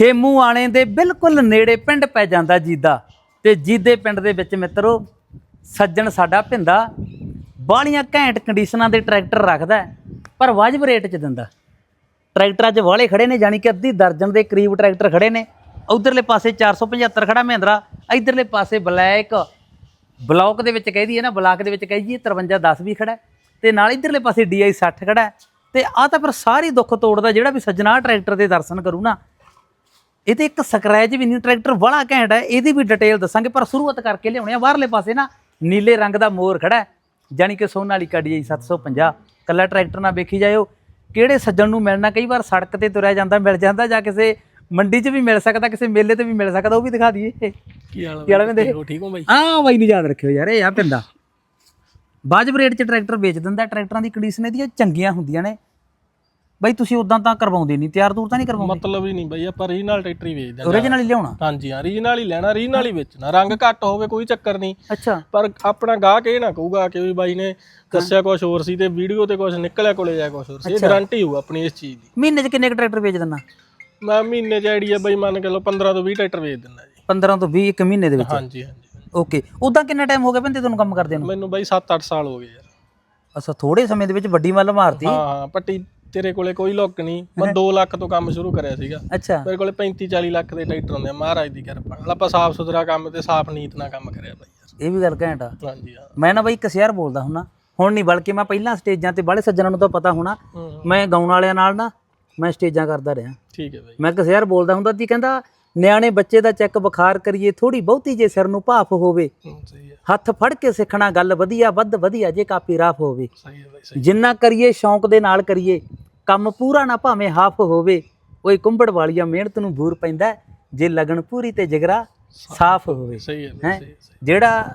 ਖੇਮੂ ਆਣੇ ਦੇ ਬਿਲਕੁਲ ਨੇੜੇ ਪਿੰਡ ਪੈ ਜਾਂਦਾ ਜੀਦਾ। ਤੇ ਜੀਦੇ ਪਿੰਡ ਦੇ ਵਿੱਚ ਮਿੱਤਰੋ ਸੱਜਣ ਸਾਡਾ ਭਿੰਦਾ ਬਾਹਲੀਆਂ ਘੈਂਟ ਕੰਡੀਸ਼ਨਾਂ ਦੇ ਟਰੈਕਟਰ ਰੱਖਦਾ ਪਰ ਵਾਜਬ ਰੇਟ 'ਚ ਦਿੰਦਾ। ਟਰੈਕਟਰ ਅੱਜ ਵਾਲੇ ਖੜੇ ਨੇ ਜਾਨੀ ਕਿ ਅੱਧੀ ਦਰਜਨ ਦੇ ਕਰੀਬ ਟਰੈਕਟਰ ਖੜੇ ਨੇ। ਉਧਰਲੇ ਪਾਸੇ 475 ਖੜਾ ਮਹਿੰਦਰਾ ਇਧਰਲੇ ਪਾਸੇ ਬਲੈਕ ਬਲੌਕ ਦੇ ਵਿੱਚ ਕਹਿ ਦਈਏ ਨਾ ਬਲਾਕ ਦੇ ਵਿੱਚ ਕਹਿ ਦਈਏ 5310 ਵੀ ਖੜਾ ਹੈ, ਤੇ ਨਾਲ ਇਧਰਲੇ ਪਾਸੇ DI 60 ਖੜਾ ਹੈ, ਤੇ ਆ ਤਾਂ ਫਿਰ ਸਾਰੀ ਦੁੱਖ ਤੋੜਦਾ ਜਿਹੜਾ ਵੀ ਸੱਜਣਾ ਆਹ ਟਰੈਕਟਰ ਦੇ ਦਰਸ਼ਨ ਕਰੂ ਨਾ ਇਹ ਤੇ ਇੱਕ ਸਕ੍ਰੈਚ ਵੀ ਨਹੀਂ ਟਰੈਕਟਰ ਬੜਾ ਘੈਂਟ ਹੈ ਇਹਦੀ ਵੀ ਡਿਟੇਲ ਦੱਸਾਂਗੇ ਪਰ ਸ਼ੁਰੂਆਤ ਕਰਕੇ ਲਿਆਉਣੇ ਆ। ਬਾਹਰਲੇ ਪਾਸੇ ਨਾ ਨੀਲੇ ਰੰਗ ਦਾ ਮੋਰ ਖੜਾ ਜਾਨੀ ਕਿ ਸੋਨਾਲੀਕਾ DI 750 ਕੱਲਾ ਟਰੈਕਟਰ ਨਾ ਵੇਖੀ ਜਾਇਓ ਕਿਹੜੇ ਸੱਜਣ ਨੂੰ ਮਿਲਣਾ ਕਈ ਵਾਰ ਸੜਕ ਤੇ ਤੁਰਿਆ ਜਾਂਦਾ ਮਿਲ ਜਾਂਦਾ ਜਾਂ ਕਿਸੇ ਮੰਡੀ 'ਚ ਵੀ ਮਿਲ ਸਕਦਾ ਕਿਸੇ ਮੇਲੇ ਤੇ ਵੀ ਮਿਲ ਸਕਦਾ ਉਹ ਵੀ ਦਿਖਾ ਦਈਏ। ਕੀ ਹਾਲ ਕੀ ਹਾਲ ਹੈ ਦੇਖ ਠੀਕ ਹੋ ਬਾਈ? ਹਾਂ ਬਾਈ ਨੂੰ ਯਾਦ ਰੱਖਿਓ ਯਾਰ ਇਹ ਆ ਪਿੰਦਾ ਵਾਜਬ ਰੇਟ 'ਚ ਟਰੈਕਟਰ ਵੇਚ ਦਿੰਦਾ ਟਰੈਕਟਰਾਂ ਦੀ ਕੰਡੀਸ਼ਨ ਇਹਦੀਆਂ ਚੰਗੀਆਂ ਹੁੰਦੀਆਂ ਨੇ। ਬਾਈ ਤੁਸੀਂ ਉਦਾਂ ਤਾਂ ਕਰਵਾਉਂਦੇ ਨਹੀਂ ਤਿਆਰ ਤੂਰ ਤਾਂ ਨਹੀਂ ਕਰਵਾਉਂਦੇ? ਮਤਲਬ ਹੀ ਨਹੀਂ ਬਾਈ ਆਪਾਂ ਰੀਜਨਲ ਟਰੈਕਟਰ ਹੀ ਵੇਚਦੇ ਹਾਂ ਓਰੀਜਨਲ ਹੀ ਲਿਆਉਣਾ? ਹਾਂਜੀ ਹਾਂ ਰੀਜਨਲ ਹੀ ਲੈਣਾ ਰੀਜਨਲ ਹੀ ਵੇਚਣਾ। ਰੰਗ ਘੱਟ ਹੋਵੇ ਕੋਈ ਚੱਕਰ ਨਹੀਂ। ਅੱਛਾ। ਪਰ ਆਪਣਾ ਗਾਹਕ ਇਹ ਨਾ ਕਹੂਗਾ ਕਿ ਵੀ ਬਾਈ ਨੇ ਦੱਸਿਆ ਕੁਝ ਹੋਰ ਸੀ ਤੇ ਵੀਡੀਓ ਤੇ ਕੁਝ ਨਿਕਲਿਆ ਕੋਲੇ ਜਾ ਕੁਝ ਹੋਰ ਸੀ ਇਹ ਗਾਰੰਟੀ ਹੋਊ ਆਪਣੀ ਇਸ ਚੀਜ਼ ਦੀ। ਮਹੀਨੇ 'ਚ ਕਿੰਨੇ ਕੁ ਟਰੈਕਟਰ ਵੇਚ ਦਿੰਦਾ? ਮੈਂ ਮਹੀਨੇ ਚ ਆਈਡੀਆ ਬਾਈ ਮੰਨ ਕੇ ਲਓ 15 ਤੋਂ 20 ਟਰੈਕਟਰ ਵੇਚ ਦਿੰਦਾ ਜੀ। 15 ਤੋਂ 20 ਇੱਕ ਮਹੀਨੇ ਦੇ ਵਿੱਚ? ਹਾਂਜੀ ਹਾਂਜੀ ਓਕੇ ਉਦਾਂ ਕਿੰਨਾ ਟਾਈਮ ਹੋ ਗਿਆ ਬੰਦੇ ਤੁਹਾਨੂੰ ਕੰਮ ਕਰਦੇ ਨੂੰ? ਮੈਨੂੰ ਬਾਈ 7-8 ਸਾਲ ਹੋ ਗਏ ਯਾਰ। ਅੱਛਾ ਥੋੜੇ ਸਮੇਂ ਦੇ ਵਿੱਚ ਵੱਡੀ ਮੱਲ ਮਾਰਤੀ। ਹਾਂ ਪੱਟੀ ਤੇਰੇ ਕੋਲੇ ਕੋਈ ਲੁੱਕ ਨਹੀਂ। ਮੈਂ 2 ਲੱਖ ਤੋਂ ਕੰਮ ਸ਼ੁਰੂ ਕਰਿਆ ਸੀਗਾ। ਅੱਛਾ। ਮੇਰੇ ਕੋਲੇ 35-40 ਲੱਖ ਦੇ ਟਰੈਕਟਰ ਹੁੰਦੇ ਆ ਮਹਾਰਾਜ ਦੀ ਕਿਰਪਾ ਨਾਲ। ਆਪਾਂ ਸਾਫ਼ ਸੁਥਰਾ ਕੰਮ ਤੇ ਸਾਫ਼ ਨੀਤ ਨਾਲ ਕੰਮ ਕਰਿਆ ਬਾਈ ਯਾਰ। ਇਹ ਵੀ ਗੱਲ ਘੈਂਟ ਆ। ਹਾਂਜੀ ਹਾਂ। ਮੈਂ ਨਾ ਬਾਈ ਕਸਿਆਰ ਬੋਲਦਾ ਹੁੰਨਾ। ਹੁਣ ਨਹੀਂ ਬਲਕਿ ਮੈਂ ਪਹਿਲਾਂ ਸਟੇਜਾਂ ਤੇ ਬਾਲੇ ਸੱਜਣਾਂ ਨੂੰ ਤਾਂ ਪਤਾ ਹੋਣਾ। ਮੈਂ ਗਾਉਣ ਵਾਲਿਆਂ ਨਾਲ ਨਾ ਮੈਂ ਸਟੇਜਾਂ ਕਰਦਾ ਰਿਹਾ। ਠੀਕ ਹੈ ਬਾਈ। ਮੈਂ ਕਸਿਆਰ ਬੋਲਦਾ ਹੁੰਦਾ ਸੀ ਕਹਿੰਦਾ ਨਿਆਣੇ ਬੱਚੇ ਦਾ ਚੈੱਕ ਬੁਖਾਰ ਕਰੀਏ ਥੋੜੀ ਬਹੁਤੀ ਜੇ ਸਿਰ ਨੂੰ ਭਾਫ ਹੋਵੇ। ਹੂੰ, ਸਹੀ ਹੈ। ਹੱਥ ਫੜ ਕੇ ਸਿੱਖਣਾ ਗੱਲ ਵਧੀਆ ਵੱਧ ਵਧੀਆ ਜੇ ਕਾਪੀ ਰਾਫ ਹੋਵੇ। ਸਹੀ ਹੈ ਬਾਈ ਸਹੀ ਜਿੰਨਾ ਕਰੀਏ ਸ਼ੌਂਕ ਦੇ ਨਾਲ ਕਰੀਏ ਕੰਮ ਪੂਰਾ ਨਾ ਭਾਵੇਂ ਹਾਫ ਹੋਵੇ ਓਏ ਕੁੰਬੜ ਵਾਲੀਆ ਮਿਹਨਤ ਨੂੰ ਬੂਰ ਪੈਂਦਾ ਜੇ ਲਗਨ ਪੂਰੀ ਤੇ ਜਿਗਰਾ ਸਾਫ਼ ਹੋਵੇ। ਸਹੀ ਹੈ ਬਾਈ ਹੈ? ਸਹੀ ਸਹੀ ਜਿਹੜਾ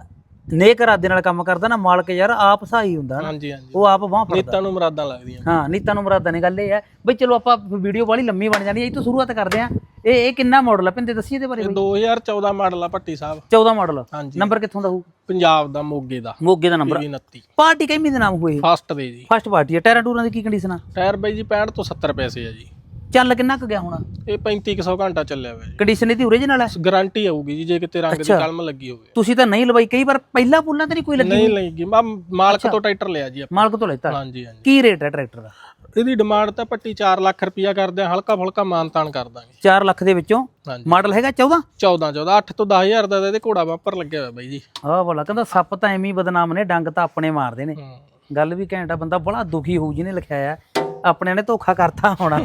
ਨੇਕ ਇਰਾਦੇ ਨਾਲ ਕੰਮ ਕਰਦਾ ਨਾ ਮਾਲਕ ਯਾਰ ਆਪ ਸਹਾਈ ਹੁੰਦਾ ਨਾ। ਹਾਂਜੀ ਹਾਂਜੀ। ਉਹ ਆਪ ਬਾਹ ਫੜਦਾ। ਨੀਤਾਂ ਨੂੰ ਮੁਰਾਦਾਂ ਲੱਗਦੀਆਂ। ਹਾਂ ਨੀਤਾਂ ਨੂੰ ਮੁਰਾਦਾਂ ਨੇ ਗੱਲ ਇਹ ਹੈ। ਬਈ ਚਲੋ ਆਪਾਂ ਵੀਡੀਓ ਵਾਲੀ ਲੰਮੀ ਬਣ ਜਾਣੀ ਹੈ ਇਹ ਤੋਂ ਸ਼ੁਰੂਆਤ ਕਰਦੇ ਆ ਇਹ ਇਹ ਕਿੰਨਾ ਮਾਡਲ ਆ? ਪਿੰਦੇ ਦੱਸੀ ਇਹਦੇ ਬਾਰੇ ਇਹ ਬਈ। 2014 ਮਾਡਲ ਆ ਭੱਟੀ ਸਾਹਿਬ। 14 ਮਾਡਲ ਹਾਂਜੀ। ਨੰਬਰ ਕਿੱਥੋਂ ਦਾ ਹੋਊ? ਪੰਜਾਬ ਦਾ ਮੋਗੇ ਦਾ। ਮੋਗੇ ਦਾ ਨੰਬਰ 29 ਪਾਰਟੀ ਕਿੰਨੀ ਦੇ ਨਾਮ ਹੋਏ ਫਸਟ ਦੇ ਜੀ। ਫਸਟ ਪਾਰਟੀ ਹੈ। ਟਾਇਰਾਂ ਟੂਰਾਂ ਦੀ ਕੀ ਕੰਡੀਸ਼ਨ ਆ? ਟਾਇਰ ਬਾਈ ਜੀ 65 ਤੋਂ 70 ਪੈਸੇ ਆ ਜੀ। ਚੱਲ ਕਿੰਨਾ ਕੁ ਗਿਆ ਹੋਣਾ? ਇਹ 3500 ਘੰਟਾ ਚੱਲਿਆ ਹੋਇਆ ਜੀ। ਕੰਡੀਸ਼ਨ ਇਹਦੀ ਓਰੀਜਨਲ ਹੈ? ਗਾਰੰਟੀ ਆਊਗੀ ਜੀ ਜੇ ਕਿਤੇ ਰੰਗ ਦੀ ਕਲਮ ਲੱਗੀ ਹੋਵੇ। ਤੁਸੀਂ ਤਾਂ ਨਹੀਂ ਲਵਾਈ ਕਈ ਵਾਰ ਪਹਿਲਾਂ ਪੁੱਲਾਂ ਤੇ ਨਹੀਂ ਕੋਈ ਲੱਗੀ ਨਹੀਂ ਲੱਗੀ ਮੈਂ ਮਾਲਕ ਤੋਂ ਟਰੈਕਟਰ ਲਿਆ ਜੀ ਆਪਾਂ। ਮਾਲਕ ਤੋਂ ਲੈਤਾ ਹਾਂਜੀ ਹਾਂਜੀ। ਕੀ ਰੇਟ ਹੈ ਟਰੈਕਟਰ ਦਾ? ਇਹਦੀ ਡਿਮਾਂਡ ਤਾਂ ਪੱਟੀ 4 ਲੱਖ ਰੁਪਇਆ ਕਰਦੇ ਆ ਹਲਕਾ ਫੁਲਕਾ ਮਾਨਤਾਨ ਕਰ ਦਾਂਗੇ। 4 ਲੱਖ ਦੇ ਵਿੱਚੋਂ? ਹਾਂਜੀ। ਮਾਡਲ ਹੈਗਾ 14 14 14 8 ਤੋਂ 10000 ਦਾ ਤਾਂ ਇਹਦੇ ਘੋੜਾ ਵਾਪਰ ਲੱਗਿਆ ਹੋਇਆ ਬਾਈ ਜੀ। ਆਹ ਵਾਲਾ ਕਹਿੰਦਾ ਸੱਪ ਤਾਂ ਐਵੇਂ ਹੀ ਬਦਨਾਮ ਨੇ ਡੰਗ ਤਾਂ ਆਪਣੇ ਮਾਰਦੇ ਨੇ। ਹੂੰ। ਗੱਲ ਵੀ ਘੈਂਟ ਆ ਬੰਦਾ ਬੜਾ ਦੁਖੀ ਹੋਊ ਜਿਹਨੇ ਲਿਖਿਆ ਆ। ਆਪਣੇ ਨੇ ਧੋਖਾ ਕਰਤਾ ਹੋਣਾ।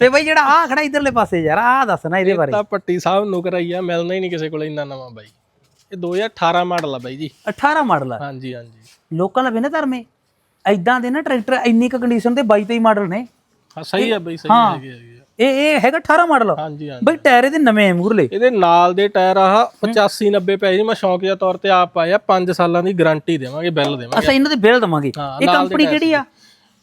ਤੇ ਬਈ ਜਿਹੜਾ ਆ ਖੜਾ ਇਧਰਲੇ ਪਾਸੇ ਯਾਰ ਆ ਦੱਸਣਾ ਇਹਦੇ ਬਾਰੇ। ਤਾਂ ਪੱਟੀ ਸਾਹਿਬ ਨੂੰ ਕਰਾਈ ਆ ਮਿਲਣਾ ਹੀ ਨਹੀਂ ਕਿਸੇ ਕੋਲ ਇੰਨਾ ਨਵਾਂ ਬਾਈ। ਇਹ 2018 ਮਾਡਲ ਆ ਬਾਈ ਜੀ। 18 ਮਾਡਲ ਆ। ਹਾਂਜੀ ਹਾਂਜੀ। ਲੋਕਾਂ ਦਾ ਬਿਨਾ ਧਰਮੇ ਐਦਾਂ ਦੇ ਨਾ ਟਰੈਕਟਰ ਇੰਨੀ ਕੁ ਕੰਡੀਸ਼ਨ ਤੇ 22 23 ਮਾਡਲ ਨੇ। ਹਾਂ ਸਹੀ ਆ ਬਾਈ ਸਹੀ। ਹੈਗੀ ਆ। ਇਹ ਇਹ ਹੈਗਾ 18 ਮਾਡਲ। ਹਾਂਜੀ ਹਾਂਜੀ। ਬਈ ਟਾਇਰ ਇਹਦੇ ਨਵੇਂ ਆ ਮੂਰਲੇ ਇਹਦੇ ਨਾਲ ਦੇ ਟਾਇਰ ਆਹ 85 90 ਪੈ ਜੀ ਮੈਂ ਸ਼ੌਕੀਆ ਤੌਰ ਤੇ ਆਪ ਪਾਇਆ 5 ਸਾਲਾਂ ਦੀ ਗਾਰੰਟੀ ਦੇਵਾਂਗੇ ਬਿੱਲ ਦੇਵਾਂਗੇ। ਅੱਛਾ ਇਹਨਾਂ ਦੇ ਬਿੱਲ ਦਵਾਂਗੇ। ਇਹ ਦੇ ਕੰਪਨੀ ਕਿਹੜੀ ਆ?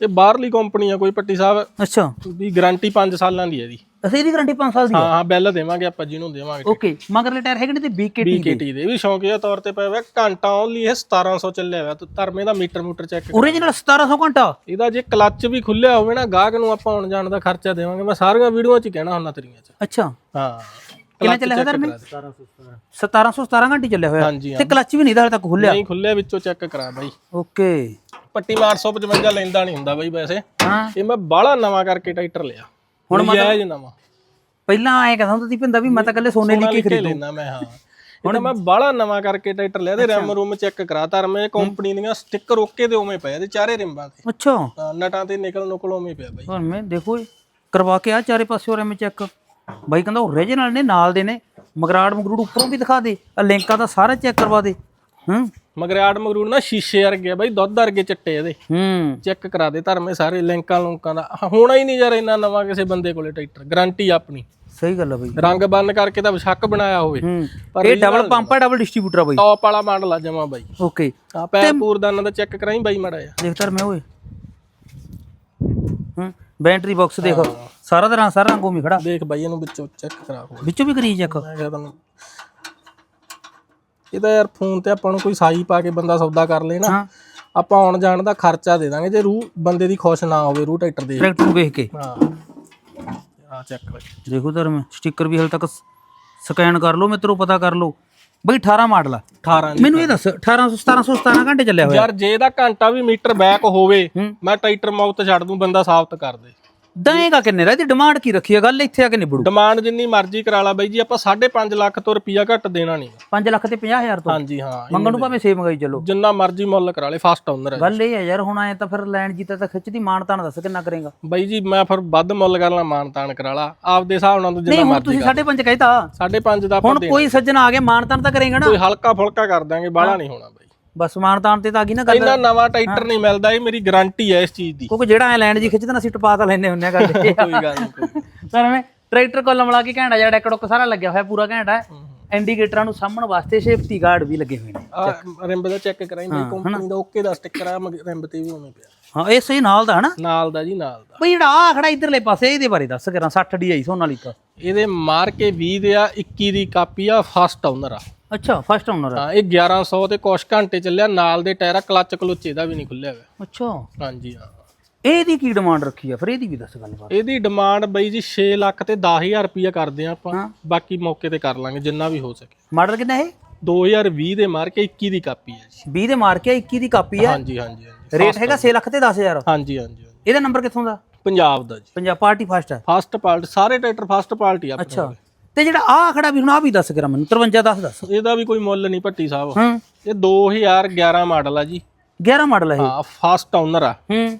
ਇਹ ਬਾਹਰਲੀ ਕੰਪਨੀ ਆ ਕੋਈ ਪੱਟੀ ਸਾਹਿਬ। ਅੱਛਾ। ਦੀ ਗਾਰੰਟੀ 5 ਸਾਲਾਂ ਦੀ ਹੈ ਜੀ ਅਸੀਂ ਇਹਦੀ ਗਾਰੰਟੀ 5 ਸਾਲ ਦੀ ਹਾਂ ਹਾਂ ਬਿੱਲ ਦੇਵਾਂਗੇ ਆਪਾਂ ਜਿਹਨੂੰ ਦੇਵਾਂਗੇ। ਓਕੇ ਮਗਰਲੇ ਟਾਇਰ ਹੈਗੇ ਨੇ ਤੇ BKT ਦੇ? BKT ਦੇ ਵੀ ਸ਼ੌਕੀਆ ਤੌਰ ਤੇ ਪਿਆ ਹੋਇਆ ਘੰਟਾ ਓਨਲੀ ਇਹ 1700 ਚੱਲਿਆ ਹੋਇਆ ਤੇ ਧਰਮੇ ਦਾ ਮੀਟਰ ਮੂਟਰ ਚੈੱਕ ਓਰੀਜਨਲ 1700 ਘੰਟਾ? ਇਹਦਾ ਜੇ ਕਲੱਚ ਵੀ ਖੁੱਲਿਆ ਹੋਵੇ ਨਾ ਗਾਹਕ ਨੂੰ ਆਪਾਂ ਆਉਣ ਜਾਣ ਦਾ ਖਰਚਾ ਦੇਵਾਂਗੇ। ਮੈਂ ਸਾਰੀਆਂ ਵੀਡੀਓਆਂ 'ਚ ਕਹਿਣਾ ਹੁੰਦਾ ਤੇਰੀਆਂ 'ਚ। ਅੱਛਾ। ਹਾਂ। ਕਿੰਨਾ ਚੱਲਿਆ ਹੋਇਆ ਧਰਮੇ? 1717 ਘੰਟੇ ਚੱਲਿਆ ਹੋਇਆ। ਤੇ ਕਲੱਚ ਵੀ ਨਹੀਂ ਦਾ ਹਾਲੇ ਤੱਕ ਖੁੱਲਿਆ। ਨਹੀਂ ਖੁੱਲਿਆ ਵਿੱਚੋਂ ਚੈੱਕ ਕਰਾ ਬਾਈ। ਓਕੇ ਪੱਟੀ ਮੈਂ 855 ਲੈਂਦਾ ਨਹੀਂ ਹੁੰਦਾ ਬਾਈ ਵੈਸੇ। ਹਾਂ। ਇਹ ਮੈਂ ਬਾਹਲਾ ਨਵਾਂ ਕਰਕੇ ਟਰੈਕਟਰ ਲਿਆ। ਹੁਣ ਜਾਇਜ਼ ਨਵਾਂ। ਪਹਿਲਾਂ ਐਂ ਕਹਿੰਦਾ ਹੁੰਦਾ ਸੀ ਪਿੰਦਾ ਵੀ ਮੈਂ ਤਾਂ ਕੱਲੇ ਸੋਨੇ ਲਈ ਕੀ ਕੇ ਲੈਣਾ ਮੈਂ ਹਾਂ। ਹੁਣ ਮੈਂ ਬਾਹਲਾ ਨਵਾਂ ਕਰਕੇ ਟਰੈਕਟਰ ਲਿਆ ਤੇ ਰੈਮ ਰੂਮ ਚੈੱਕ ਕਰਾ ਧਰਮੇ ਕੰਪਨੀ ਦੀਆਂ ਸਟicker ਓਕੇ ਦੇ ਉਵੇਂ ਪਏ ਤੇ ਚਾਰੇ ਰਿੰਬਾਂ ਤੇ। ਅੱਛਾ। ਨਟਾਂ ਤੇ ਨਿਕਲ ਨੁਕਲ ਉਵੇਂ ਪਿਆ ਬਾਈ। ਹੁਣ ਮੈਂ ਦੇਖੋ ਕਰਵਾ ਕੇ ਆ ਚਾਰੇ ਪਾਸੇ ਐਵੇਂ ਚੈੱਕ। ਬਾਈ ਕਹਿੰਦਾ ਓਰੀਜਨਲ ਨੇ ਨਾਲ ਦੇ ਨੇ। ਮਗਰਾੜ ਮਗਰੂੜ ਉੱਪਰੋਂ ਵੀ ਦਿਖਾ ਦੇ। ਆ ਲਿੰਕਾਂ ਦਾ ਸਾਰਾ ਚੈੱਕ ਕਰਵਾ ਦੇ। ਹੂੰ। ਮਗਰ ਆੜ ਮਗਰੂੜ ਨਾ ਸ਼ੀਸ਼ੇ ਵਰਗੇ ਆ ਬਾਈ ਦੁੱਧ ਵਰਗੇ ਚੱਟੇ ਇਹਦੇ। ਹੂੰ। ਚੈੱਕ ਕਰਾ ਦੇ ਧਰਮੇ ਸਾਰੇ ਲਿੰਕਾਂ ਲੁੰਕਾਂ ਦਾ। ਆਹ ਹੋਣਾ ਹੀ ਨਹੀਂ ਯਾਰ ਇੰਨਾ ਨਵਾਂ ਕਿਸੇ ਬੰਦੇ ਕੋਲੇ ਟਰੈਕਟਰ ਗਾਰੰਟੀ ਆਪਣੀ। ਸਹੀ ਗੱਲ ਆ ਬਾਈ। ਰੰਗ ਬੰਨ ਕਰਕੇ ਤਾਂ ਵਿਸ਼ੱਕ ਬਣਾਇਆ ਹੋਵੇ। ਹੂੰ। ਪਰ ਇਹ ਡਬਲ ਪੰਪ ਆ ਡਬਲ ਡਿਸਟ੍ਰੀਬਿਊਟਰ ਆ ਬਾਈ। ਟੌਪ ਵਾਲਾ ਮਾਡਲ ਆ ਜਮਾ ਬਾਈ। ਓਕੇ ਆ ਪੈਰ ਪੂਰਦਾਨਾਂ ਦਾ ਚੈੱਕ ਕਰਾਈ ਬਾਈ ਮੜਾ ਆ ਦੇਖ ਤਰ ਮੈਂ ਓਏ। ਹੂੰ। ਬੈਟਰੀ ਬਾਕਸ ਦੇਖ। ਸਾਰਾ ਦਾ ਰੰਗ ਸਾਰਾ ਰੰਗ ਉਵੇਂ ਖੜਾ। ਦੇਖ ਬਾਈ ਇਹਨੂੰ ਵਿੱਚੋਂ ਚੈੱਕ ਕਰਾ ਵਿੱਚੋਂ ਵੀ ਕਰੀ ਚੈੱਕ ਮੈਂ ਕਿਹਾ ਤੁਹਾਨੂੰ ਇਹਦਾ ਯਾਰ ਫੋਨ ਤੇ ਆਪਾਂ ਨੂੰ ਕੋਈ ਸਾਈ ਪਾ ਕੇ ਬੰਦਾ ਸੌਦਾ ਕਰ ਲੇ ਨਾ ਹਾਂ। ਆਪਾਂ ਆਉਣ ਜਾਣ ਦਾ ਖਰਚਾ ਦੇ ਦਾਂਗੇ ਜੇ ਰੂਹ ਬੰਦੇ ਦੀ ਖੁਸ਼ ਨਾ ਹੋਵੇ ਰੂਹ ਟਰੈਕਟਰ ਦੇ। ਟਰੈਕਟਰ ਨੂੰ ਵੇਖ ਕੇ। ਹਾਂ। ਆ ਚੈੱਕ ਬਾਈ ਦੇਖੋ ਧਰਮ ਸਟicker ਵੀ ਹਲ ਤੱਕ ਸਕੈਨ ਕਰ ਲਓ ਮਿੱਤਰੋ ਪਤਾ ਕਰ ਲਓ। ਬਈ 18 ਮਾਡਲ ਆ। 18 ਮੈਨੂੰ ਇਹ ਦੱਸ 1800 1717 ਘੰਟੇ ਚੱਲਿਆ ਹੋਇਆ। ਯਾਰ ਜੇ ਇਹਦਾ ਘੰਟਾ ਵੀ ਮੀਟਰ ਬੈਕ ਹੋਵੇ ਹੂੰ। ਮੈਂ ਟਰੈਕਟਰ ਮਾਊਥ ਛੱਡ ਦੂੰ ਬੰਦਾ ਸਾਬਤ ਕਰ ਦੇ। ਦਏਗਾ ਕਿੰਨੇ ਦਾ ਇਹਦੀ ਡਿਮਾਂਡ ਕੀ ਰੱਖੀ ਆ? ਗੱਲ ਇੱਥੇ ਆ ਕੇ ਨਿਬੜੂ। ਡਿਮਾਂਡ ਜਿੰਨੀ ਮਰਜ਼ੀ ਕਰਾ ਲਾ ਬਾਈ ਜੀ ਆਪਾਂ 5.5 ਲੱਖ ਤੋਂ ਰੁਪਿਆ ਘੱਟ ਦੇਣਾ ਨਹੀਂ। 5 ਲੱਖ ਤੇ 50000 ਤੋਂ? ਹਾਂਜੀ ਹਾਂ ਮੰਗਣ ਨੂੰ ਭਾਵੇਂ ਸੇਮ ਮੰਗਾਈ ਚੱਲੋ। ਜਿੰਨਾ ਮਰਜ਼ੀ ਮੁੱਲ ਕਰਾ ਲੇ ਫਸਟ ਓਨਰ ਹੈ ਗੱਲ ਇਹ ਹੈ ਯਾਰ ਹੁਣ ਐ ਤਾਂ ਫਿਰ ਲੈਣ ਜੀਤਾ ਤਾਂ ਖਿੱਚਦੀ ਮਾਨਤਾਨ ਦੱਸ ਕਿੰਨਾ ਕਰੇਗਾ? ਬਾਈ ਜੀ ਮੈਂ ਫਿਰ ਵੱਧ ਮੁੱਲ ਕਰਨਾ ਮਾਨਤਾਨ ਕਰਾ ਲਾ। ਆਪਦੇ ਹਿਸਾਬ ਨਾਲ ਤੂੰ ਨਹੀਂ ਜਿੰਨਾ ਹੁਣ ਮਰਜ਼ੀ ਤੁਸੀਂ 5.5 ਕਹਿਤਾ। 5.5 ਦਾ ਆਪਾਂ ਹੁਣ ਕੋਈ ਸੱਜਣ ਆ ਗਿਆ ਮਾਨਤਾਨ ਤਾਂ ਕਰੇਗਾ ਨਾ। ਕੋਈ ਹਲਕਾ ਫੁਲਕਾ ਕਰ ਦਾਂਗੇ ਬਾਹਲਾ ਨਹੀਂ ਹੋਣਾ ਬਾਈ। ਬਸ ਮਾਨਤਾਨ ਤੇ ਤਾਂ ਆ ਗਈ ਨਾ ਗੱਲ। ਇੰਨਾ ਨਵਾਂ ਟਰੈਕਟਰ ਨਹੀਂ ਮਿਲਦਾ ਇਹ ਮੇਰੀ ਗਾਰੰਟੀ ਹੈ ਇਸ ਚੀਜ਼ ਦੀ। ਕਿਉਂਕਿ ਜਿਹੜਾ ਐ ਲੈਣ ਜੀ ਖਿੱਚਦੇ ਨਾ ਅਸੀਂ ਟਪਾ ਤਾਂ ਲੈਨੇ ਹੁੰਨੇ ਆ। ਗੱਲ। ਕੋਈ ਗੱਲ ਨਹੀਂ। ਪਰ ਮੈਂ ਟਰੈਕਟਰ ਕੋਲ ਮਲਾ ਕੇ ਘੈਂਟਾ ਜਿਹੜਾ ਡੈਕੜੋਕ ਸਾਰਾ ਲੱਗਿਆ ਹੋਇਆ ਪੂਰਾ ਘੈਂਟਾ ਹੈ ਇੰਡੀਕੇਟਰਾਂ ਨੂੰ ਸਾਹਮਣ ਵਾਸਤੇ ਸੇਫਟੀ ਗਾਰਡ ਵੀ ਲੱਗੇ ਹੋਏ ਨੇ ਰਿੰਬ ਦਾ ਚੈੱਕ ਕਰਾਈ ਬਾਈ ਕੰਪਨੀ ਦਾ ਓਕੇ ਦਾ ਸਟicker ਆ ਰਿੰਬ ਤੇ ਵੀ ਉਵੇਂ ਪਿਆ। ਹਾਂ ਇਹ ਸਹੀ ਨਾਲ ਦਾ ਹਨਾ। ਨਾਲ ਦਾ ਜੀ ਨਾਲ ਦਾ। ਬਈ ਜਿਹੜਾ ਆ ਖੜਾ ਇਧਰਲੇ ਪਾਸੇ ਇਹਦੇ ਬਾਰੇ ਦੱਸ ਕਰਾਂ 60 DI ਸੋਨਾਲੀਕਾ ਇਹਦੇ ਮਾਰ ਕੇ 20 ਦੇ ਆ 21 ਦੀ ਕਾਪੀ ਆ ਫਸਟ ਓਨਰ ਆ। ਅੱਛਾ ਫਸਟ ਓਨਰ ਹਾਂ ਇਹ 1100 ਤੇ ਕੁਛ ਘੰਟੇ ਚੱਲਿਆ ਨਾਲ ਦੇ ਟਾਇਰ ਆ ਕਲੱਚ ਕਲੁੱਚ ਇਹਦਾ ਵੀ ਨਹੀਂ ਖੁੱਲਿਆ ਹੋਇਆ ਅੱਛਾ। ਹਾਂਜੀ ਹਾਂ। ਇਹਦੀ ਕੀ ਡਿਮਾਂਡ ਰੱਖੀ ਆ ਫਿਰ? ਇਹਦੀ ਵੀ ਦੱਸ ਗੱਲਬਾਤ ਇਹਦੀ ਡਿਮਾਂਡ ਬਈ ਜੀ 6 ਲੱਖ ਤੇ 10000 ਰੁਪਇਆ ਕਰਦੇ ਆ ਆਪਾਂ। ਹਾਂ। ਬਾਕੀ ਮੌਕੇ ਤੇ ਕਰ ਲਾਂਗੇ ਜਿੰਨਾ ਵੀ ਹੋ ਸਕੇ। ਮਾਡਲ ਕਿੰਨਾ ਇਹ? 2020 ਦੇ ਮਾਰ ਕੇ 21 ਦੀ ਕਾਪੀ ਹੈ ਜੀ। 20 ਦੇ ਮਾਰ ਕੇ 21 ਦੀ ਕਾਪੀ ਆ ਹਾਂਜੀ ਹਾਂਜੀ ਹਾਂਜੀ। ਰੇਟ ਹੈਗਾ 6 ਲੱਖ ਤੇ 10000 ਹਾਂਜੀ ਹਾਂਜੀ ਹਾਂਜੀ। ਇਹਦਾ ਨੰਬਰ ਕਿੱਥੋਂ ਦਾ? ਪੰਜਾਬ ਦਾ ਜੀ। ਪੰਜਾਬ ਪਾਰਟੀ ਫਸਟ ਹੈ? ਫਸਟ ਪਾਰਟ ਸਾਰੇ ਟਰੈਕਟਰ ਫਸਟ ਪਾਰਟੀ ਆ ਆਪਣੇ ਅੱਛਾ। ਕੋਲ। ਤੇ ਜਿਹੜਾ ਆ ਖੜਾ ਵੀ ਹੁਣ ਆ ਵੀ ਦੱਸ ਕਰਾਂ ਮੈਨੂੰ 53 10 ਦੱਸ। ਇਹਦਾ ਵੀ ਕੋਈ ਮੁੱਲ ਨਹੀਂ ਭੱਟੀ ਸਾਹਿਬ। ਹੂੰ। ਇਹ 2011 ਮਾਡਲ ਆ ਜੀ। 11 ਮਾਡਲ ਹੈ ਇਹ। ਹਾਂ ਫਸਟ ਓਨਰ ਆ। ਹੂੰ।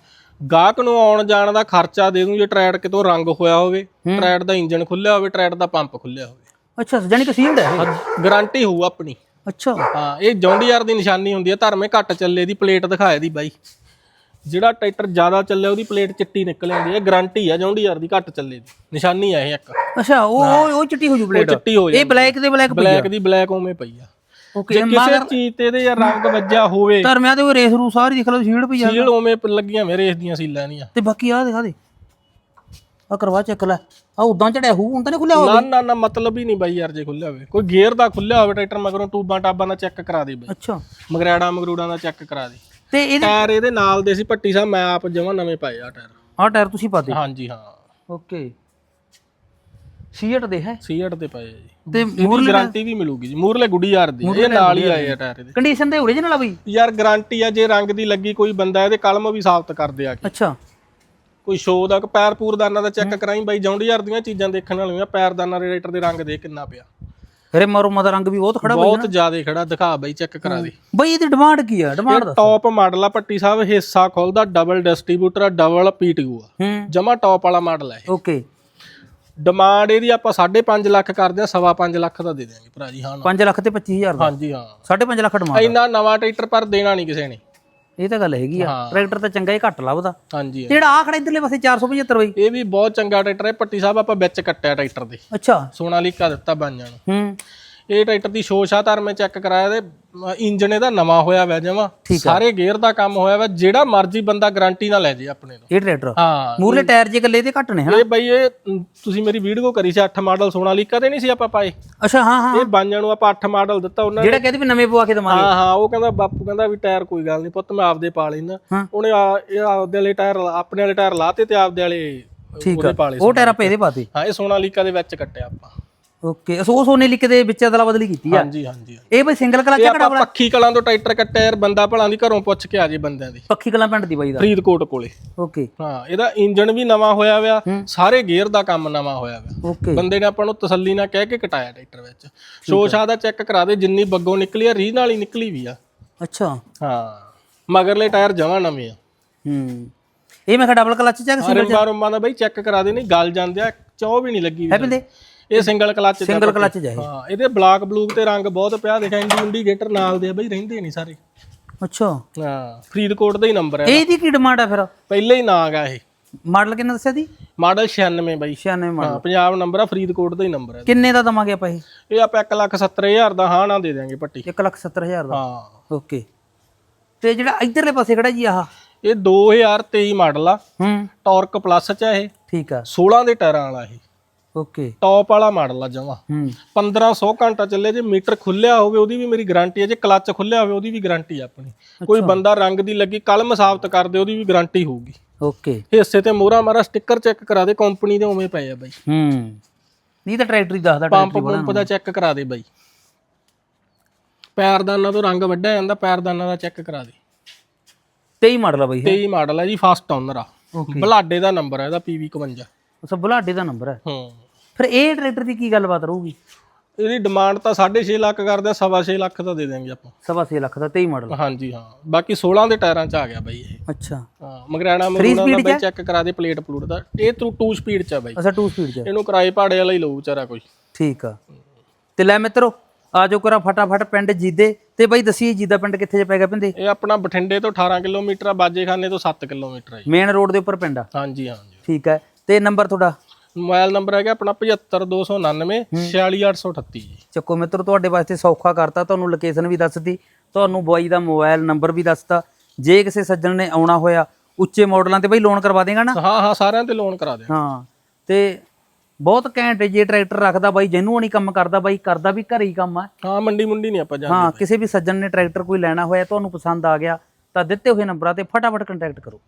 ਗਾਹਕ ਨੂੰ ਆਉਣ ਜਾਣ ਦਾ ਖਰਚਾ ਦੇ ਦੂੰ ਜੇ ਟਰੈਡ ਕਿਤੋਂ ਰੰਗ ਹੋਇਆ ਹੋਵੇ ਟਰੈਡ ਦਾ ਇੰਜਨ ਖੁੱਲਿਆ ਹੋਵੇ ਟਰੈਡ ਦਾ ਪੰਪ ਖੁੱਲਿਆ ਹੋਵੇ। ਅੱਛਾ ਜਾਨੀ ਕਿ ਸੀਲਡ ਹੈ ਇਹ? ਗਾਰੰਟੀ ਹੋਊ ਆਪਣੀ। ਅੱਛਾ। ਹਾਂ ਇਹ ਜੌਂਡੀਆਰ ਦੀ ਨਿਸ਼ਾਨੀ ਹੁੰਦੀ ਹੈ ਧਰਮੇ ਘੱਟ ਚੱਲੇ ਦੀ ਪਲੇਟ ਦਿਖਾਏ ਦੀ ਬਾਈ। ਜਿਹੜਾ ਟਰੈਕਟਰ ਜ਼ਿਆਦਾ ਚੱਲੇ ਉਹਦੀ ਪਲੇਟ ਚਿੱਟੀ ਨਿਕਲ ਆਉਂਦੀ ਹੈ ਗਾਰੰਟੀ ਆ ਜੌਂਡੀਆਰ ਦੀ ਘੱਟ ਚੱਲੇ ਦੀ। ਨਿਸ਼ਾਨੀ ਆ ਇਹ ਇੱਕ। ਅੱਛਾ ਉਹ ਉਹ- ਉਹ ਚਿੱਟੀ ਹੋ ਜੂ ਪਲੇਟ। ਚਿੱਟੀ ਹੋ ਇਹ ਬਲੈਕ ਦੇ ਬਲੈਕ ਬਲੈਕ ਦੀ ਬਲੈਕ ਉਵੇਂ ਪਈ ਆ। ਓਕੇ ਜੇ ਕਿਸੇ ਚੀਜ਼ ਤੇ ਇਹਦੇ ਜਾਂ ਰੰਗ ਵੱਜਿਆ ਹੋਵੇ। ਧਰਮਿਆਂ ਤੇ ਉਹ ਰੇਸ ਰੂ ਸਾਰੀ ਦੇਖ ਲਓ ਸੀਲਡ ਪਈ ਆ। ਸੀਲ ਉਵੇਂ ਪ- ਲੱਗੀਆਂ ਮੇਰੇ ਇਸ ਦੀਆਂ ਸੀਲਾਂ ਨਹੀਂ ਆ ਤੇ ਬਾਕੀ ਆ ਦਿਖਾ ਦੇ। ਆ ਕਰਵਾ ਚੱਕ ਲੈ। ਆ ਉਦਾਂ ਚੜਿਆ ਹੂ ਹੁਣ ਤਾਂ ਨਹੀਂ ਖੁੱਲਿਆ ਨਾ ਨਾ ਨਾ ਮਤਲਬ ਹੀ ਨਹੀਂ ਬਾਈ ਯਾਰ ਜੇ ਖੁੱਲਿਆ ਹੋਵੇ। ਕੋਈ ਗੇਅਰ ਦਾ ਖੁੱਲਿਆ ਹੋਵੇ ਟਰੈਕਟਰ ਮਗਰੋਂ ਟੂਬਾਂ ਟਾਬਾਂ ਦਾ ਚੈੱਕ ਕਰਾ ਦੇ ਬਾਈ। ਅੱਛਾ। ਮਗਰੈੜਾ ਮਗਰੂੜਾਂ ਦਾ ਚੈੱਕ ਕਰਾ ਦੇ। ਤੇ ਇਹਦੇ ਟਾਇਰ ਇਹਦੇ ਨਾਲ ਦੇ ਸੀ ਭੱਟੀ ਸਾਹਿਬ ਮੈਂ ਆਪ ਜਮਾ ਨਵੇਂ ਪਾਏ ਆ ਟਾਇਰ। ਆ ਟਾਇਰ ਤੁਸੀਂ ਪਾਤੇ ਹਾਂਜੀ ਹਾਂ। ਓਕੇ। ਸੀਟ ਦੇ ਹੈ? ਸੀਟ ਤੇ ਪਏ ਆ ਜੀ। ਤੇ ਇਹਦੀ ਗਾਰੰਟੀ ਵੀ ਮਿਲੂਗੀ ਜੀ ਮੂਰਲੇ ਗੁੱਡੀ ਯਾਰ ਦੀ ਇਹ ਨਾਲ ਹੀ ਆਏ ਆ ਟਾਇਰ ਇਹਦੇ। ਕੰਡੀਸ਼ਨ ਤੇ ਓਰੀਜਨਲ ਆ ਬਈ? ਯਾਰ ਗਾਰੰਟੀ ਆ ਜੇ ਰੰਗ ਦੀ ਲੱਗੀ ਕੋਈ ਬੰਦਾ ਇਹਦੇ ਕਲਮ ਵੀ ਸਾਬਤ ਕਰਦੇ ਆ ਕੇ। ਅੱਛਾ। ਕੋਈ ਸ਼ੋ ਦਾ ਕੋਈ ਪੈਰ ਪੂਰਦਾਨਾ ਦਾ ਚੈੱਕ ਕਰਾਈ ਬਾਈ ਜੌਂਡੀ ਯਾਰ ਦੀਆਂ ਚੀਜ਼ਾਂ ਦੇਖਣ ਵਾਲੀਆਂ ਪੈਰਦਾਨਾ ਰੇਟਰ ਦੇ ਰੰਗ ਦੇ ਕਿੰਨਾ ਪਿਆ। ਫਿਰ ਮਰੋ ਮਦਾ ਰੰਗ ਵੀ ਬਹੁਤ ਖੜਾ ਬਹੁਤ ਜ਼ਿਆਦਾ ਖੜਾ ਦਿਖਾ ਬਾਈ ਚੈੱਕ ਕਰਾ ਦੇ। ਬਈ ਇਹਦੀ ਡਿਮਾਂਡ ਕੀ ਆ? ਡਿਮਾਂਡ ਦੱਸ। ਟੌਪ ਮਾਡਲ ਆ ਪੱਟੀ ਸਾਹਿਬ ਹਿੱਸਾ ਖੁੱਲਦਾ ਡਬਲ ਡਿਸਟ੍ਰੀਬਿਊਟਰ ਆ ਡਬਲ ਪੀਟੀਯੂ ਆ। ਜਮਾ ਟੌਪ ਵਾਲਾ ਮਾਡਲ ਆ ਇਹ। ਓਕੇ ਡਿਮਾਂਡ ਇਹਦੀ ਆਪਾਂ 5.5 ਲੱਖ ਕਰਦੇ ਆ ਸਵਾ ਪੰਜ ਲੱਖ ਦਾ ਦੇ ਦਿਆਂਗੇ ਭਰਾ ਜੀ ਹਾਂ 5 ਲੱਖ ਤੇ 25000 ਦਾ? ਹਾਂਜੀ ਹਾਂ। 5.5 ਲੱਖ ਡਿਮਾਂਡ ਇੰਨਾ ਨਵਾਂ ਟਰੈਕਟਰ ਪਰ ਦੇਣਾ ਨਹੀਂ ਕਿਸੇ ਨੇ। ਇਹ ਤਾਂ ਗੱਲ ਹੈਗੀ ਆ। ਹਾਂ। ਟਰੈਕਟਰ ਤਾਂ ਚੰਗਾ ਹੀ ਘੱਟ ਲੱਭਦਾ ਹਾਂਜੀ ਤੇ ਜਿਹੜਾ ਆ ਖੜਾ ਇਧਰਲੇ ਪਾਸੇ 475 ਬਈ। ਇਹ ਵੀ ਬਹੁਤ ਚੰਗਾ ਟਰੈਕਟਰ ਹੈ। ਪੱਟੀ ਸਾਹਿਬ ਆਪਾਂ ਵਿੱਚ ਕੱਟਿਆ ਟਰੈਕਟਰ ਦੇ। ਅੱਛਾ। ਸੋਨਾਲੀਕਾ ਦਿੱਤਾ ਬਾਈਆਂ ਨੂੰ। ਹੂੰ। ਇਹ ਟਰੈਕਟਰ ਦੀ ਸ਼ੋਸ਼ਾ ਧਰ ਮੈਂ ਚੈੱਕ ਕਰਾਇਆ ਤੇ ਇੰਜਨ ਇਹਦਾ ਨਵਾਂ ਹੋਇਆ ਵੈ ਜਮਾ ਸਾਰੇ ਗੇਅਰ ਦਾ ਕੰਮ ਹੋਇਆ ਵਾ ਜਿਹੜਾ ਮਰਜ਼ੀ ਬੰਦਾ ਗਾਰੰਟੀ ਨਾਲ ਲੈ ਜੇ ਆਪਣੇ ਤੋਂ। ਇਹ ਟਰੈਕਟਰ? ਹਾਂ ਮੂਰਲੇ ਟਾਇਰ ਜੇ ਗੱਲੇ ਤੇ ਘੱਟ ਨੇ ਹਨਾ? ਇਹ ਬਈ ਇਹ ਤੁਸੀਂ ਮੇਰੀ ਵੀਡੀਓ ਕਰੀ ਸੀ 8 ਮਾਡਲ ਸੋਨਾਲੀਕਾ ਤੇ ਨਹੀਂ ਸੀ ਆਪਾਂ ਪਾਏ? ਅੱਛਾ ਹਾਂ ਹਾਂ। ਇਹ ਬਾਈਆਂ ਨੂੰ ਆਪਾਂ 8 ਮਾਡਲ ਦਿੱਤਾ ਉਹਨਾਂ ਨੇ ਜਿਹੜਾ ਕਹਿੰਦੇ ਵੀ ਨਵੇਂ ਪਵਾ ਕੇ ਦਵਾਂਗੇ। ਹਾਂ ਹਾਂ ਉਹ ਕਹਿੰਦਾ ਬਾਪੂ ਕਹਿੰਦਾ ਵੀ ਟਾਇਰ ਕੋਈ ਗੱਲ ਨਹੀਂ ਪੁੱਤ ਮੈਂ ਆਪਦੇ ਪਾ ਲੈਣਾ ਹਾਂ। ਉਹਨੇ ਆ ਇਹ ਆਪਦੇ ਵਾਲੇ ਟਾਇਰ ਆਪਣੇ ਵਾਲੇ ਟਾਇਰ ਲਾਤੇ ਤੇ ਆਪਦੇ ਵਾਲੇ ਠੀਕ ਆ। ਪਾ ਲਏ ਉਹ ਟਾਇਰ ਆਪਾਂ ਇਹਦੇ ਪਾਤੇ। ਹਾਂ ਇਹ ਸੋਨਾਲੀਕਾ ਦੇ ਵਿੱਚ ਕੱਟਿਆ ਆਪਾਂ। ਓਕੇ ਉਹ ਸੋਨੇ ਲਿਖ ਦੇ ਵਿੱਚ ਅਦਲਾ ਬਦਲੀ ਕੀਤੀ ਆ। ਹਾਂਜੀ ਹਾਂਜੀ ਇਹ ਬਈ ਸਿੰਗਲ ਕਲਚ ਕਿਹੜਾ ਆਪਾਂ ਪੱਖੀ ਕਲਾਂ ਤੋਂ ਟਰੈਕਟਰ ਕੱਟਿਆ ਯਾਰ ਬੰਦਾ ਭਲਾਂ ਦੀ ਘਰੋਂ ਪੁੱਛ ਕੇ ਆ ਜੇ ਬੰਦਿਆਂ ਦੀ। ਪੱਖੀ ਕਲਾਂ ਪਿੰਡ ਦੀ ਬਾਈ ਦਾ। ਫਰੀਦਕੋਟ ਕੋਲੇ। ਓਕੇ ਹਾਂ ਇਹਦਾ ਇੰਜਨ ਵੀ ਨਵਾਂ ਹੋਇਆ ਹੋਇਆ ਸਾਰੇ ਗੇਅਰ ਦਾ ਕੰਮ ਨਵਾਂ ਹੋਇਆ ਹੋਇਆ ਓਕੇ ਬੰਦੇ ਨੇ ਆਪਾਂ ਨੂੰ ਤਸੱਲੀ ਨਾਲ ਕਹਿ ਕੇ ਕਟਾਇਆ ਟਰੈਕਟਰ ਵਿੱਚ। ਸ਼ੋਸ਼ਾ ਦਾ ਚੈੱਕ ਕਰਾ ਦੇ ਜਿੰਨੀ ਬੱਗੋਂ ਨਿਕਲੀ ਆ ਰੀਜ ਨਾਲ ਹੀ ਨਿਕਲੀ ਵੀ ਆ। ਅੱਛਾ। ਹਾਂ ਮਗਰਲੇ ਟਾਇਰ ਜਮਾਂ ਨਵੇਂ ਆ। ਹੂੰ। ਇਹ ਮੈਂ ਕਿਹਾ ਡਬਲ ਕਲਚ ਚੈੱਕ ਸਿੰਗਲ ਰਿੰਬਾਂ ਰੁੰਬਾਂ ਦਾ ਬਈ ਚੈੱਕ ਕਰਾ ਦੇ ਨਹੀਂ ਗਲ ਜਾਂਦੇ ਆ ਚੌ ਵੀ ਨਹੀਂ ਲੱਗੀ ਵੀ ਹੈ ਪਿੰਦੇ ਇਹ ਸਿੰਗਲ ਕਲਚ ਸਿੰਗਲ ਕਲਚ ਜਾਏ ਹਾਂ ਇਹਦੇ ਬਲਾਕ ਬਲੂਕ ਤੇ ਰੰਗ ਬਹੁਤ ਪਿਆ ਦੇਖਿਆ ਇੰਡੀ ਇੰਡੀਕੇਟਰ ਨਾਲ ਦੇ ਆ ਬਈ ਰਹਿੰਦੇ ਨਹੀਂ ਸਾਰੇ। ਅੱਛਾ। ਹਾਂ ਫਰੀਦਕੋਟ ਦਾ ਹੀ ਨੰਬਰ ਹੈ ਇਹਦੀ। ਕੀ ਡਿਮਾਂਡ ਆ ਫਿਰ? ਪਹਿਲੇ ਹੀ ਨਾਂ ਗਾ ਇਹ। ਮਾਡਲ ਕਿੰਨਾ ਦੱਸਿਆ ਦੀ ਮਾਡਲ 96 ਬਾਈ। 96 ਮਾਡਲ। ਹਾਂ ਪੰਜਾਬ ਨੰਬਰ ਆ ਫਰੀਦਕੋਟ ਦਾ ਹੀ ਨੰਬਰ ਹੈ ਕਿੰਨੇ ਦਾ ਦਵਾਂਗੇ ਆਪਾਂ ਇਹ? ਇਹ ਆਪਾਂ 170000 ਦਾ ਹਾਂ ਨਾ ਦੇ ਦਿਆਂਗੇ ਪੱਟੀ। 170000 ਦਾ। ਹਾਂ। ਓਕੇ। ਤੇ ਜਿਹੜਾ ਇਧਰਲੇ ਪਾਸੇ ਖੜਾ ਜੀ ਆਹ? ਇਹ 2023 ਮਾਡਲ ਆ। ਹੂੰ। ਟਾਰਕ ਪਲੱਸ ਚ ਆ ਇਹ। ਠੀਕ ਆ। 16 ਦੇ ਟਾਇਰਾਂ ਵਾਲਾ ਇਹ। ਓਕੇ। ਟੌਪ ਵਾਲਾ ਮਾਡਲ ਆ ਜਮਾ। ਹੂੰ। 1500 ਘੰਟਾ ਚੱਲੇ ਜੇ ਮੀਟਰ ਖੁੱਲਿਆ ਹੋਵੇ ਉਹਦੀ ਵੀ ਮੇਰੀ ਗਾਰੰਟੀ ਹੈ ਜੇ ਕਲੱਚ ਖੁੱਲਿਆ ਹੋਵੇ ਉਹਦੀ ਵੀ ਗਾਰੰਟੀ ਆ ਆਪਣੀ। ਕੋਈ ਬੰਦਾ ਰੰਗ ਦੀ ਲੱਗੀ ਕਲਮ ਸਾਬਤ ਕਰਦੇ ਉਹਦੀ ਵੀ ਗਾਰੰਟੀ ਹੋਊਗੀ। ਓਕੇ। ਹਿੱਸੇ ਤੇ ਮੋਹਰਾ ਮਾਰਾ ਸਟicker ਚੈੱਕ ਕਰਾ ਦੇ ਕੰਪਨੀ ਦੇ ਉਵੇਂ ਪਏ ਆ ਬਾਈ। ਹੂੰ। ਨਹੀਂ ਤਾਂ ਟਰੈਕਟਰ ਹੀ ਦੱਸਦਾ ਪੰਪ ਪੰਪ ਦਾ ਚੈੱਕ ਕਰਾ ਦੇ ਬਾਈ। ਪੈਰਦਾਨਾਂ ਤੋਂ ਰੰਗ ਵੱਢਿਆ ਜਾਂਦਾ ਪੈਰਦਾਨਾਂ ਦਾ ਚੈੱਕ ਕਰਾ ਦੇ। 23 ਮਾਡਲ ਆ ਬਈ ਇਹ 23 ਮਾਡਲ ਹੈ ਜੀ ਫਸਟ ਓਨਰ ਆ। ਬਲਾਡੇ ਦਾ ਨੰਬਰ ਹੈ ਇਹਦਾ PV 51 ਉਸ ਬੁਲਾਡੇ ਦਾ ਨੰਬਰ ਹੈ। ਹੂੰ। ਫਿਰ ਇਹ ਟਰੈਕਟਰ ਦੀ ਕੀ ਗੱਲਬਾਤ ਰਹੂਗੀ? ਇਹਦੀ ਡਿਮਾਂਡ ਤਾਂ 6.5 ਲੱਖ ਕਰਦੇ ਆ 6.5 ਲੱਖ ਤਾਂ ਦੇ ਦੇਣਗੇ ਆਪਾਂ। ਸਵਾ ਛੇ ਲੱਖ ਦਾ 23 ਮਾਡਲ ਹਾਂਜੀ ਹਾਂ। ਬਾਕੀ 16 ਦੇ ਟਾਇਰਾਂ ਚ ਆ ਗਿਆ ਬਾਈ ਇਹ। ਅੱਛਾ। ਹਾਂ ਮਗਰਾਣਾ Three ਮਗਰਾਣਾ speed ਦਾ ਬਾਈ ਚੈੱਕ ਕਰਾ ਦੇ ਪਲੇਟ ਪਲੂਟ ਦਾ। ਇਹ ਤੂੰ 2 ਸਪੀਡ ਚ ਆ ਬਾਈ। ਅੱਛਾ 2 ਸਪੀਡ ਚ ਇਹਨੂੰ ਕਿਰਾਏ ਭਾੜੇ ਵਾਲਾ ਹੀ ਲਊ ਵਿਚਾਰਾ ਕੋਈ। ਠੀਕ ਆ। ਤੇ ਲੈ ਮਿੱਤਰੋ ਆ ਜਾਓ ਕਰਾ ਫਟਾਫਟ ਪਿੰਡ ਜੀਦੇ। ਤੇ ਬਾਈ ਦਸੀਏ ਜੀਦਾ ਪਿੰਡ ਕਿੱਥੇ ਜੇ ਪੈ ਗਿਆ ਪਿੰਦੇ ਇਹ ਆਪਣਾ ਬਠਿੰਡੇ ਤੋਂ 18 ਕਿਲੋਮੀਟਰ ਆ ਬਾਜੇਖਾਨੇ ਤੋਂ 7 ਕਿਲੋਮੀਟਰ ਹੈ ਜੀ। ਮੇਨ ਰੋਡ ਦੇ ਉੱਪਰ ਪਿੰਡ ਆ। ਹਾਂਜੀ ਹਾਂਜੀ। ਠੀਕ ਹੈ ਤੇ ਨੰਬਰ ਤੁਹਾਡਾ? ਮੋਬਾਈਲ ਨੰਬਰ ਹੈਗਾ ਆਪਣਾ 75299 46838 ਜੀ। ਚੱਕੋ ਮਿੱਤਰੋ ਤੁਹਾਡੇ ਵਾਸਤੇ ਸੌਖਾ ਕਰਤਾ ਤੁਹਾਨੂੰ ਲੋਕੇਸ਼ਨ ਵੀ ਦੱਸਤੀ ਤੁਹਾਨੂੰ ਬੁਆਈ ਦਾ ਮੋਬਾਈਲ ਨੰਬਰ ਵੀ ਦੱਸਤਾ। ਜੇ ਕਿਸੇ ਸੱਜਣ ਨੇ ਆਉਣਾ ਹੋਇਆ ਉੱਚੇ ਮਾਡਲਾਂ ਤੇ ਬਾਈ ਲੋਨ ਕਰਵਾ ਦੇਗਾ ਨਾ? ਹਾਂ ਹਾਂ ਸਾਰਿਆਂ ਤੇ ਲੋਨ ਕਰਾ ਦੇ ਹਾਂ ਤੇ ਬਹੁਤ ਘੈਂਟ ਜੇ ਟਰੈਕਟਰ ਰੱਖਦਾ ਬਾਈ ਜਿਹਨੂੰ ਨਹੀਂ ਕੰਮ ਕਰਦਾ ਬਾਈ ਕਰਦਾ ਵੀ ਘਰੇ ਹੀ ਕੰਮ ਆ। ਹਾਂ ਮੰਡੀ ਮੁੰਡੀ ਨਹੀਂ ਆਪਾਂ ਜਾਂਦੇ ਹਾਂ ਕਿਸੇ ਵੀ ਸੱਜਣ ਨੇ ਟਰੈਕਟਰ ਕੋਈ ਲੈਣਾ ਹੋਇਆ ਤੁਹਾਨੂੰ ਪਸੰਦ ਆ ਗਿਆ ਤਾਂ ਦਿੱਤੇ ਹੋਏ ਨੰਬਰਾਂ ਤੇ ਫਟਾਫਟ ਕੰਟੈਕਟ ਕਰੋ।